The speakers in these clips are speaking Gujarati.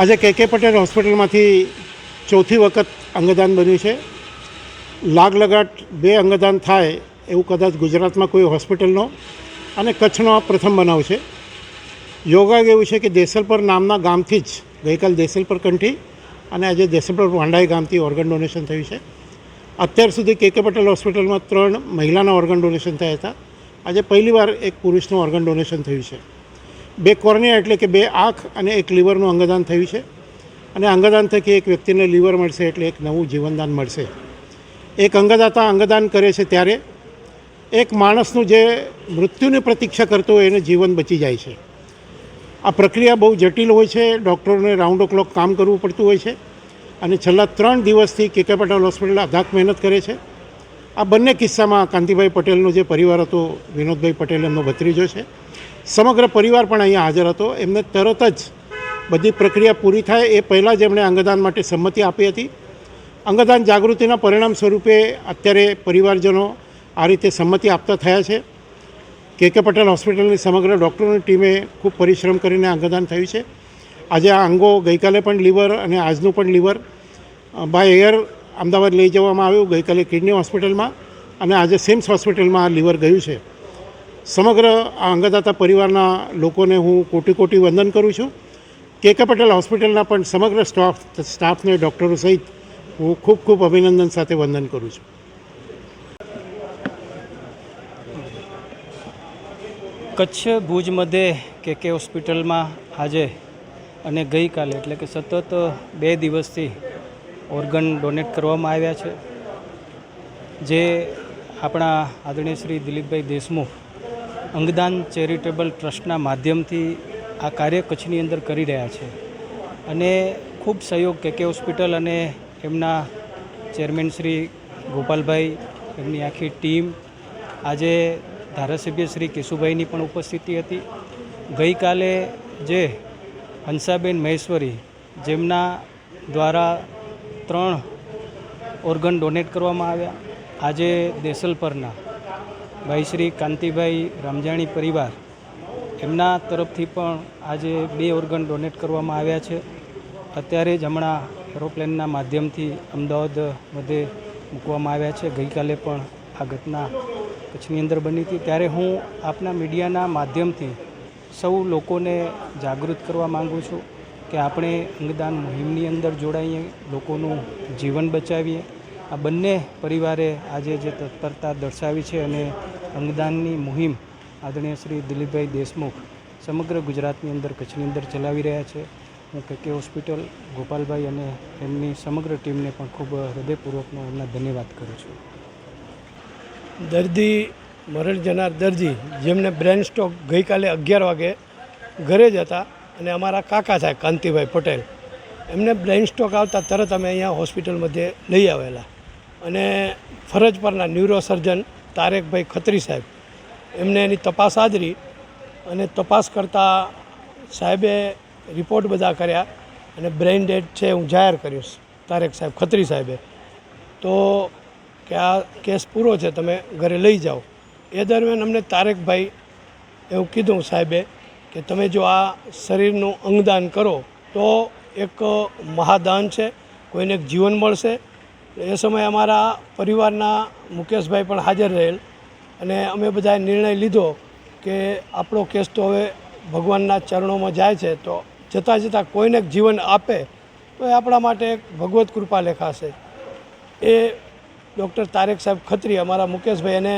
આજે કે કે પટેલ હોસ્પિટલમાંથી ચોથી વખત અંગદાન બન્યું છે. લાગ લગાટ બે અંગદાન થાય એવું કદાચ ગુજરાતમાં કોઈ હોસ્પિટલનો અને કચ્છનો આ પ્રથમ બનાવ છે. યોગા એવું છે કે દેસલપર નામના ગામથી જ ગઈકાલ દેસલપર કંઠી અને આજે દેસલપર વાંડાઈ ગામથી ઓર્ગન ડોનેશન થયું છે. અત્યાર સુધી કે કે પટેલ હોસ્પિટલમાં ત્રણ મહિલાના ઓર્ગન ડોનેશન થયા હતા. આજે પહેલીવાર એક પુરુષનું ઓર્ગન ડોનેશન થયું છે. બે કોર્નિયા એટલે કે બે આંખ અને એક લીવરનું અંગદાન થયું છે. અને અંગદાન થકી એક વ્યક્તિને લીવર મળશે એટલે એક નવું જીવનદાન મળશે. એક અંગદાતા અંગદાન કરે છે ત્યારે એક માણસનું જે મૃત્યુની પ્રતીક્ષા કરતો હોય એને જીવન બચી જાય છે. આ પ્રક્રિયા બહુ જટિલ હોય છે, ડૉક્ટરોને રાઉન્ડ ઓ ક્લોક કામ કરવું પડતું હોય છે અને છેલ્લા ત્રણ દિવસથી કે કે પટેલ હોસ્પિટલ અધાક મહેનત કરે છે. આ બંને કિસ્સામાં કાંતિભાઈ પટેલનો જે પરિવાર હતો, વિનોદભાઈ પટેલ એમનો ભત્રીજો છે. સમગ્ર પરિવાર પણ અહીંયા હાજર હતો. એમને તરત જ બધી પ્રક્રિયા પૂરી થાય એ પહેલાં જ એમણે અંગદાન માટે સંમતિ આપી હતી. અંગદાન જાગૃતિના પરિણામ સ્વરૂપે અત્યારે પરિવારજનો આ રીતે સંમતિ આપતા થયા છે. કે કે પટેલ હોસ્પિટલની સમગ્ર ડૉક્ટરોની ટીમે ખૂબ પરિશ્રમ કરીને અંગદાન થયું છે. આજે આ અંગો ગઈકાલે પણ લીવર અને આજનું પણ લીવર બાય એર અમદાવાદ લઈ જવામાં આવ્યું ગઈકાલે કિડની હોસ્પિટલમાં અને આજે સિમ્સ હોસ્પિટલમાં આ લીવર ગયું છે. સમગ્ર આ અંગદાતા પરિવારના લોકોને હું કોટી કોટી વંદન કરું છું. કે કે પટેલ હોસ્પિટલના પણ સમગ્ર સ્ટાફ, સ્ટાફને, ડૉક્ટરો સહિત હું ખૂબ ખૂબ અભિનંદન સાથે વંદન કરું છું. કચ્છ ભુજ મધ્યે કે કે હોસ્પિટલમાં આજે અને ગઈકાલે એટલે કે સતત બે દિવસથી ઓર્ગન ડોનેટ કરવામાં આવ્યા છે. જે આપણા આદરણીય શ્રી દિલીપભાઈ દેશમુખ અંગદાન ચેરિટેબલ ટ્રસ્ટના માધ્યમથી આ કાર્ય કચ્છની અંદર કરી રહ્યા છે. અને ખૂબ સહયોગ કે કે હોસ્પિટલ અને એમના ચેરમેન શ્રી ગોપાલભાઈ, એમની આખી ટીમ, આજે ધારાસભ્ય શ્રી કેશુભાઈની પણ ઉપસ્થિતિ હતી. ગઈકાલે જે હંસાબેન મહેશ્વરી જેમના દ્વારા ત્રણ ઓર્ગન ડોનેટ કરવામાં આવ્યા. આજે દેસલપરના ભાઈ શ્રી કાંતિભાઈ રામજાણી પરિવાર, એમના તરફથી પણ આજે બે ઓર્ગન ડોનેટ કરવામાં આવ્યા છે. અત્યારે જ હમણાં એરોપ્લેનના માધ્યમથી અમદાવાદ બધે મૂકવામાં આવ્યા છે. ગઈકાલે પણ આ ઘટના કચ્છની અંદર બની હતી. ત્યારે હું આપના મીડિયાના માધ્યમથી સૌ લોકોને જાગૃત કરવા માગું છું કે આપણે અંગદાન મુહિમની અંદર જોડાઈએ, લોકોનું જીવન બચાવીએ. આ બંને પરિવારે આજે જે તત્પરતા દર્શાવી છે અને અંગદાનની મુહિમ આદરણીય શ્રી દિલીપભાઈ દેશમુખ સમગ્ર ગુજરાતની અંદર કચ્છની અંદર ચલાવી રહ્યા છે. હું કે હોસ્પિટલ, ગોપાલભાઈ અને એમની સમગ્ર ટીમને પણ ખૂબ હૃદયપૂર્વકનો એમના ધન્યવાદ કરું છું. દર્દી, મરણ જનાર દર્દી જેમને બ્રેન સ્ટ્રોક ગઈકાલે અગિયાર વાગે ઘરે જ હતા અને અમારા કાકા થાય કાંતિભાઈ પટેલ, એમને બ્રેન સ્ટ્રોક આવતા તરત અમે અહીંયા હોસ્પિટલ મધ્યે લઈ આવેલા. અને ફરજ પરના ન્યુરોસર્જન તારેકભાઈ ખત્રી સાહેબ. એમને એની તપાસ આદરી અને તપાસ કરતાં સાહેબે રિપોર્ટ બધા કર્યા અને બ્રેઇન ડેડ છે હું જાહેર કર્યું તારેક સાહેબ ખત્રી સાહેબે. તો કે આ કેસ પૂરો છે તમે ઘરે લઈ જાઓ. એ દરમિયાન અમને તારેકભાઈ એવું કીધું સાહેબે કે તમે જો આ શરીરનું અંગદાન કરો તો એક મહાદાન છે, કોઈને એક જીવન મળશે એ સમયે અમારા પરિવારના મુકેશભાઈ પણ હાજર રહેલ અને અમે બધાએ નિર્ણય લીધો કે આપણો કેસ તો હવે ભગવાનના ચરણોમાં જાય છે, તો જતાં જતાં કોઈને જીવન આપે, તો એ આપણા માટે એક ભગવત કૃપા લેખાશે. એ ડૉક્ટર તારેક સાહેબ ખત્રી, અમારા મુકેશભાઈ અને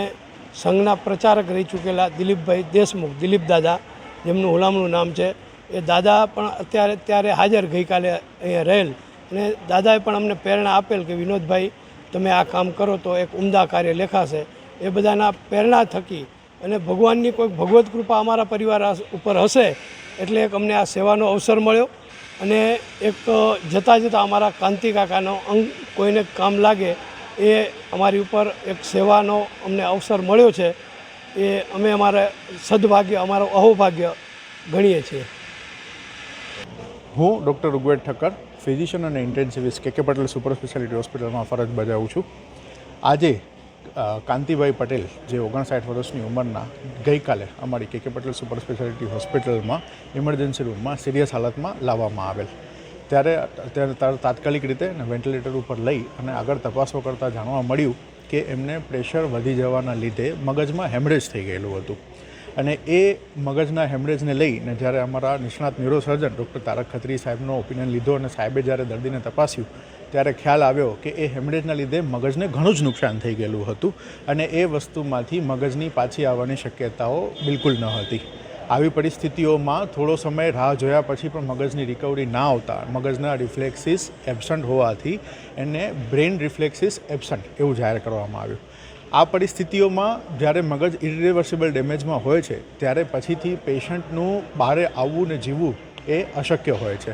સંઘના પ્રચારક રહી ચૂકેલા દિલીપભાઈ દેશમુખ, દિલીપ દાદા, જેમનું હુલામણું નામ છે. એ દાદા પણ અત્યારે, ત્યારે હાજર ગઈકાલે અહીંયા રહેલ. અને દાદાએ પણ અમને પ્રેરણા આપેલ કે વિનોદભાઈ, તમે આ કામ કરો તો એક ઉમદા કાર્ય લેખાશે. એ બધાના પ્રેરણા થકી અને ભગવાનની કોઈ ભગવત કૃપા અમારા પરિવાર ઉપર હશે એટલે એક અમને આ સેવાનો અવસર મળ્યો અને એક જતાં જતાં અમારા કાંતિ કાકાનો અંગ કોઈને કામ લાગે એ અમારી ઉપર એક સેવાનો અમને અવસર મળ્યો છે. એ અમે અમારા સદભાગ્ય, અમારો અહોભાગ્ય ગણીએ છીએ. હું ડૉક્ટર ઋગ્વેદ ઠક્કર. ફિઝિશિયન અને intensivist K K Patel super speciality હોસ્પિટલમાં ફરજ બજાવું છું. આજે કાંતિભાઈ પટેલ, જે ઓગણસાઠ વર્ષની ઉંમરના, ગઈકાલે અમારી K K Patel super speciality હોસ્પિટલમાં ઇમરજન્સી રૂમમાં સિરિયસ હાલતમાં લાવવામાં આવેલ. ત્યારે અત્યારે તાર- તાત્કાલિક રીતે વેન્ટિલેટર ઉપર લઈ અને આગળ તપાસો કરતાં જાણવા મળ્યું કે એમને પ્રેશર વધી જવાના લીધે મગજમાં હેમરેજ થઈ ગયેલું હતું. અને એ મગજના હેમરેજને લઈને જ્યારે અમારા નિષ્ણાત ન્યુરોસર્જન ડૉક્ટર તારક ખત્રી સાહેબનો ઓપિનિયન લીધો અને સાહેબે જ્યારે દર્દીને તપાસ્યું, ત્યારે ખ્યાલ આવ્યો કે એ હેમરેજના લીધે મગજને ઘણું જ નુકસાન થઈ ગયેલું હતું અને એ વસ્તુમાંથી મગજની પાછી આવવાની શક્યતાઓ બિલકુલ ન હતી. આવી પરિસ્થિતિઓમાં થોડો સમય રાહ જોયા પછી પણ મગજની રિકવરી ના આવતા, મગજના રિફ્લેક્સિસ એબસન્ટ હોવાથી એને બ્રેન રિફ્લેક્સિસ એબસન્ટ એવું જાહેર કરવામાં આવ્યું. આ પરિસ્થિતિઓમાં જ્યારે મગજ ઇરિવર્સિબલ ડેમેજમાં હોય છે, ત્યારે પછીથી પેશન્ટનું બહારે આવવું ને જીવવું એ અશક્ય હોય છે.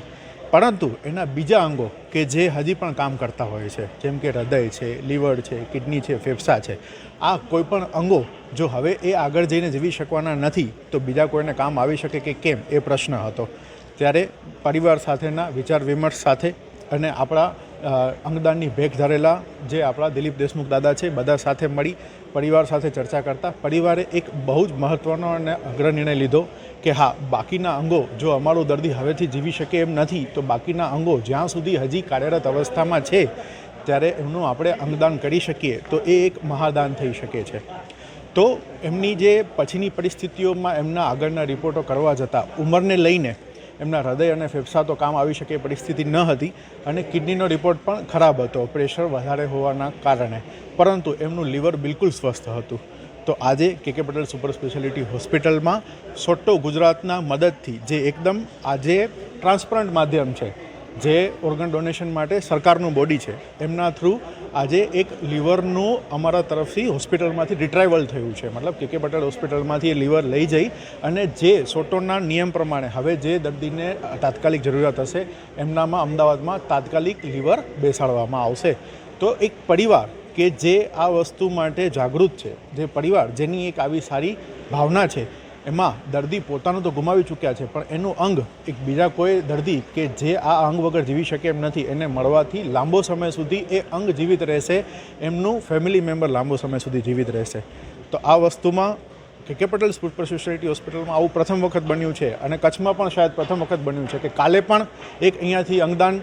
પરંતુ એના બીજા અંગો કે જે હજી પણ કામ કરતા હોય છે, જેમ કે હૃદય છે, લીવર છે, કિડની છે, ફેફસા છે, આ કોઈપણ અંગો જો હવે એ આગળ જઈને જીવી શકવાના નથી, તો બીજા કોઈને કામ આવી શકે કે કેમ એ પ્રશ્ન હતો. ત્યારે પરિવાર સાથેના વિચાર વિમર્શ સાથે અને આપણા અંગદાનની ભેખ ધરેલા જે આપણા દિલીપ દેશમુખ દાદા છે, બધા સાથે મળી પરિવાર સાથે ચર્ચા કરતા. પરિવારે એક બહુ જ મહત્ત્વનો અને અગ્ર નિર્ણય લીધો કે હા, બાકીના અંગો જો અમારો દર્દી હવેથી જીવી શકે એમ નથી, તો બાકીના અંગો જ્યાં સુધી હજી કાર્યરત અવસ્થામાં છે, ત્યારે એમનું આપણે અંગદાન કરી શકીએ. તો એ એક મહાદાન થઈ શકે છે. તો એમની જે પછીની પરિસ્થિતિઓમાં એમના આગળના રિપોર્ટો કરવા જતાં, ઉંમરને લઈને એમના હૃદય અને ફેફસા તો કામ આવી શકે પરિસ્થિતિ ન હતી અને કિડનીનો રિપોર્ટ પણ ખરાબ હતો, પ્રેશર વધારે હોવાના કારણે. પરંતુ એમનું લીવર બિલકુલ સ્વસ્થ હતું. તો આજે કે કે પટેલ સુપર સ્પેશિયાલિટી હોસ્પિટલમાં સોટ્ટો ગુજરાતના મદદથી, જે એકદમ આજે ટ્રાન્સપરન્ટ માધ્યમ છે, જે ઓર્ગન ડોનેશન માટે સરકારનું બોડી છે, એમના થ્રુ આજે એક લીવરનું અમારા તરફથી હોસ્પિટલમાંથી રિટ્રાઇવલ થયું છે. મતલબ કે કે પટેલ હોસ્પિટલમાંથી એ લીવર લઈ જઈ અને જે સોટોના નિયમ પ્રમાણે હવે જે દર્દીને તાત્કાલિક જરૂરિયાત હશે એમનામાં અમદાવાદમાં તાત્કાલિક લીવર બેસાડવામાં આવશે. તો એક પરિવાર કે જે આ વસ્તુ માટે જાગૃત છે, જે પરિવાર જેની એક આવી સારી ભાવના છે એમાં દર્દી પોતાનું તો ગુમાવી ચૂક્યા છે, પણ એનું અંગ એક બીજા કોઈ દર્દી કે જે આ અંગ વગર જીવી શકે એમ નથી. એને મળવાથી લાંબો સમય સુધી એ અંગ જીવિત રહેશે, એમનું ફેમિલી મેમ્બર લાંબો સમય સુધી જીવિત રહેશે. તો આ વસ્તુમાં કે કે પટેલ સુપર સ્પેશિયાલિટી હોસ્પિટલમાં આવું પ્રથમ વખત બન્યું છે અને કચ્છમાં પણ શાયદ પ્રથમ વખત બન્યું છે કે કાલે પણ એક અહીંયાથી અંગદાન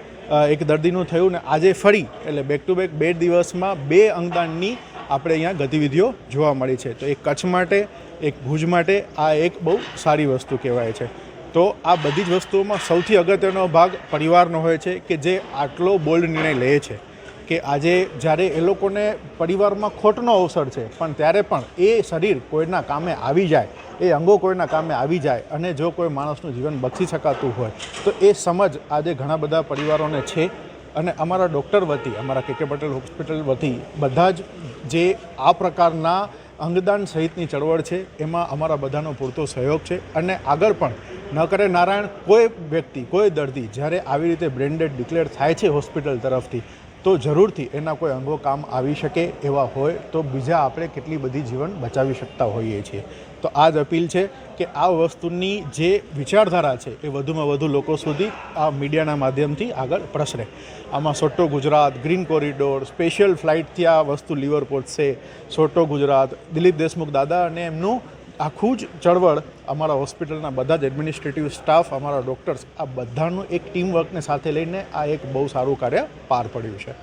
એક દર્દીનું થયું ને આજે ફરી, એટલે બેક ટુ બેક બે દિવસમાં બે અંગદાનની આપણે અહીંયા ગતિવિધિઓ જોવા મળી છે. તો એ કચ્છ માટે એક ભુજ માટે આ એક બહુ સારી વસ્તુ કહેવાય છે. તો આ બધી જ વસ્તુઓમાં સૌથી અગત્યનો ભાગ પરિવારનો હોય છે કે જે આટલો બોલ્ડ નિર્ણય લે છે. કે આજે જ્યારે એ લોકોને પરિવારમાં ખોટનો અવસર છે, પણ ત્યારે પણ એ શરીર કોઈના કામે આવી જાય, એ અંગો કોઈના કામે આવી જાય અને જો કોઈ માણસનું જીવન બક્ષી શકાતું હોય, તો એ સમજ આજે ઘણા બધા પરિવારોને છે. અને અમારા ડૉક્ટર વતી, અમારા કે કે પટેલ હોસ્પિટલ વતી, બધા જ જે આ પ્રકારના અંગદાન સહિતની ચળવળ છે. એમાં અમારા બધાનો પૂરતો સહયોગ છે અને આગળ પણ ન કરે નારાયણ કોઈ વ્યક્તિ, કોઈ દર્દી જ્યારે આવી રીતે બ્રેન્ડેડ ડિક્લેર થાય છે હોસ્પિટલ તરફથી તો જરૂરથી એના કોઈ અંગો કામ આવી શકે એવા હોય તો બીજા આપણે કેટલી બધી જીવન બચાવી શકતા હોઈએ છીએ. તો આ જ અપીલ છે કે આ વસ્તુની જે વિચારધારા છે એ વધુમાં વધુ લોકો સુધી આ મીડિયાના માધ્યમથી આગળ પ્રસરે. આમાં SOTTO Gujarat, green corridor, special ફ્લાઇટથી આ વસ્તુ લીવર પહોંચશે. સોટો ગુજરાત, દિલીપ દેશમુખ દાદા અને એમનું આખું જ ચળવળ અમારા હોસ્પિટલના બધા જ એડમિનિસ્ટ્રેટિવ સ્ટાફ અમારા ડૉક્ટર્સ આ બધાનું એક ટીમ વર્કને સાથે લઈને આ એક બહુ સારું કાર્ય પાર પડ્યું છે.